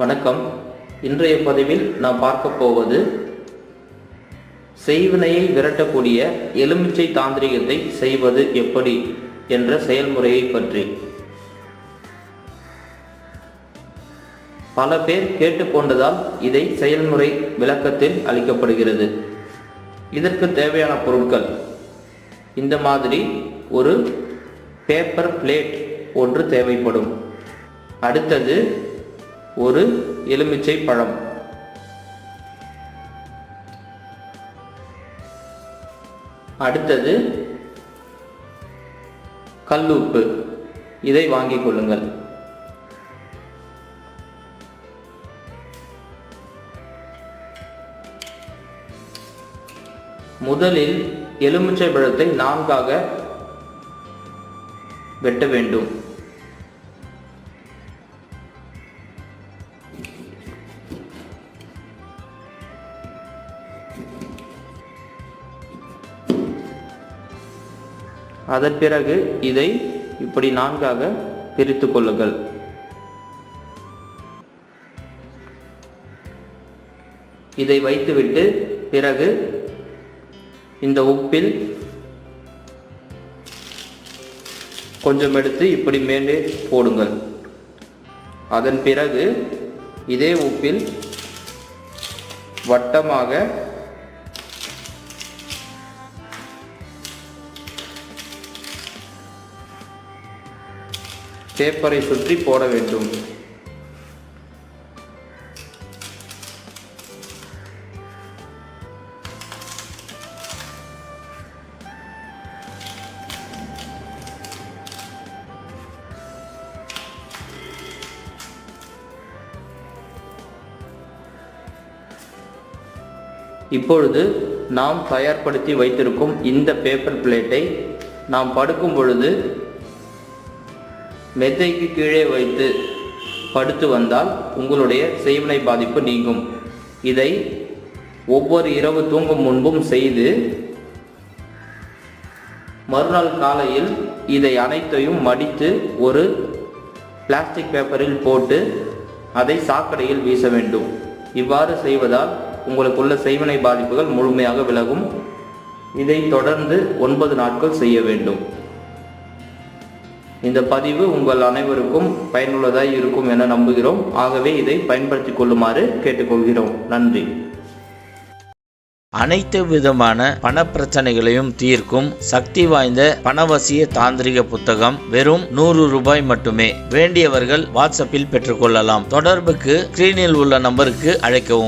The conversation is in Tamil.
வணக்கம். இன்றைய பதிவில் நாம் பார்க்க போவது செய்வினையை விரட்டக்கூடிய எலுமிச்சை தாந்திரிகத்தை செய்வது எப்படி என்ற செயல்முறையை பற்றி. பல பேர் கேட்டுக்கொண்டதால் இதை செயல்முறை விளக்கத்தில் அளிக்கப்படுகிறது. இதற்கு தேவையான பொருட்கள். இந்த மாதிரி ஒரு பேப்பர் பிளேட் ஒன்று தேவைப்படும். அடுத்தது ஒரு எலுமிச்சை பழம். அடுத்தது கல்லுப்பு. இதை வாங்கிக் கொள்ளுங்கள். முதலில் எலுமிச்சை பழத்தை நான்காக வெட்ட வேண்டும். அதன் பிறகு இதை இப்படி நான்காக பிரித்து கொள்ளுங்கள். இதை வைத்துவிட்டு பிறகு இந்த உப்பில் கொஞ்சம் எடுத்து இப்படி மேலே போடுங்கள். அதன் பிறகு இதே உப்பில் வட்டமாக பேப்பரை சுற்றி போட வேண்டும். இப்பொழுது நாம் தயார்படுத்தி வைத்திருக்கும் இந்த பேப்பர் பிளேட்டை நாம் படுக்கும் பொழுது மெத்தைக்கு கீழே வைத்து படுத்து வந்தால் உங்களுடைய செய்வினை பாதிப்பு நீங்கும். இதை ஒவ்வொரு இரவு தூங்கும் முன்பும் செய்து மறுநாள் காலையில் இதை அனைத்தையும் மடித்து ஒரு பிளாஸ்டிக் பேப்பரில் போட்டு அதை சாக்கடையில் வீச வேண்டும். இவ்வாறு செய்வதால் உங்களுக்குள்ள செய்வினை பாதிப்புகள் முழுமையாக விலகும். இதை தொடர்ந்து ஒன்பது நாட்கள் செய்ய வேண்டும். இந்த பதிவு உங்கள் அனைவருக்கும் பயனுள்ளதாக இருக்கும் என நம்புகிறோம். ஆகவே இதை பயன்படுத்திக் கொள்ளுமாறு கேட்டுக்கொள்கிறோம். நன்றி. அனைத்து விதமான பண பிரச்சனைகளையும் தீர்க்கும் சக்தி வாய்ந்த பணவசிய தாந்திரிக புத்தகம் வெறும் நூறு ரூபாய் மட்டுமே. வேண்டியவர்கள் வாட்ஸ்அப்பில் பெற்றுக்கொள்ளலாம். தொடர்புக்கு ஸ்கிரீனில் உள்ள நம்பருக்கு அழைக்கவும்.